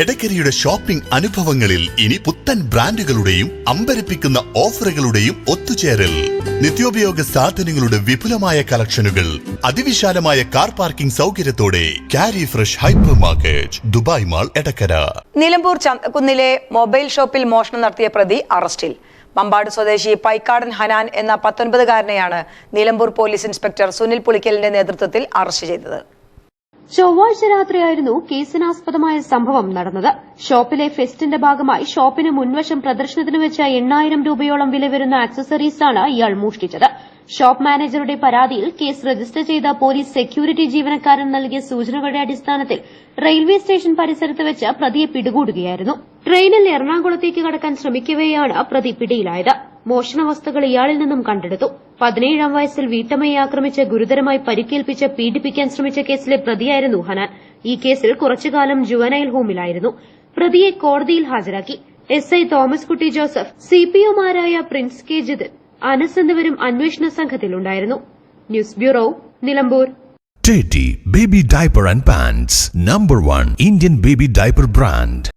എടക്കരയുടെ shopping അനുഭവങ്ങളിൽ ഇനി പുത്തൻ ബ്രാൻഡുകളുടെയും അമ്പരപ്പിക്കുന്ന ഓഫറുകളുടെയും ഒത്തുചേരൽ. നിത്യോപയോഗ സാധനങ്ങളുടെ വിപുലമായ കളക്ഷനുകൾ അതിവിശാലമായ കാർ പാർക്കിംഗ് സൗകര്യത്തോടെ കാരി fresh hypermarket Dubai mall Edakkara. Nilambur ചന്തക്കുന്നിലെ mobile ഷോപ്പിൽ മോഷണം നടത്തിയ പ്രതി അറസ്റ്റിൽ. മമ്പാട് സ്വദേശി പൈക്കാടൻ ഹനാൻ എന്ന പത്തൊൻപതുകാരനെയാണ് നിലമ്പൂർ പോലീസ് ഇൻസ്പെക്ടർ സുനിൽ പുളിക്കലിന്റെ നേതൃത്വത്തിൽ അറസ്റ്റ് ചെയ്തത്. ചൊവ്വാഴ്ച രാത്രിയായിരുന്നു കേസിനാസ്പദമായ സംഭവം നടന്നത്. ഷോപ്പിലെ ഫെസ്റ്റിന്റെ ഭാഗമായി ഷോപ്പിന് മുൻവശം പ്രദർശനത്തിന് വെച്ച എണ്ണായിരം രൂപയോളം വില വരുന്ന ആക്സസറീസാണ് ഇയാൾ മോഷ്ടിച്ചത്. ഷോപ്പ് മാനേജറുടെ പരാതിയിൽ കേസ് രജിസ്റ്റർ ചെയ്ത പോലീസ് സെക്യൂരിറ്റി ജീവനക്കാരൻ നൽകിയ സൂചനകളുടെ അടിസ്ഥാനത്തിൽ റെയിൽവേ സ്റ്റേഷൻ പരിസരത്ത് വെച്ച് പ്രതിയെ പിടികൂടുകയായിരുന്നു. ട്രെയിനിൽ എറണാകുളത്തേക്ക് കടക്കാൻ ശ്രമിക്കവെയാണ് പ്രതി പിടിയിലായത്. മോഷണ വസ്തുക്കൾ ഇയാളിൽ നിന്നും കണ്ടെടുത്തു. പതിനേഴാം വയസ്സിൽ വീട്ടമ്മയെ ആക്രമിച്ച് ഗുരുതരമായി പരിക്കേൽപ്പിച്ച് പീഡിപ്പിക്കാൻ ശ്രമിച്ച കേസിലെ പ്രതിയായിരുന്നു ഹനാൻ. ഈ കേസിൽ കുറച്ചുകാലം ജുവനൈൽ ഹോമിലായിരുന്നു. പ്രതിയെ കോടതിയിൽ ഹാജരാക്കി. S I Thomas Kutty Joseph C P ഒമാരായ Prince K Jithin Anas എന്നിവരും അന്വേഷണ സംഘത്തിലുണ്ടായിരുന്നു. News bureau Nilambur. Teddy Baby Diaper and Pants, number one Indian baby diaper brand.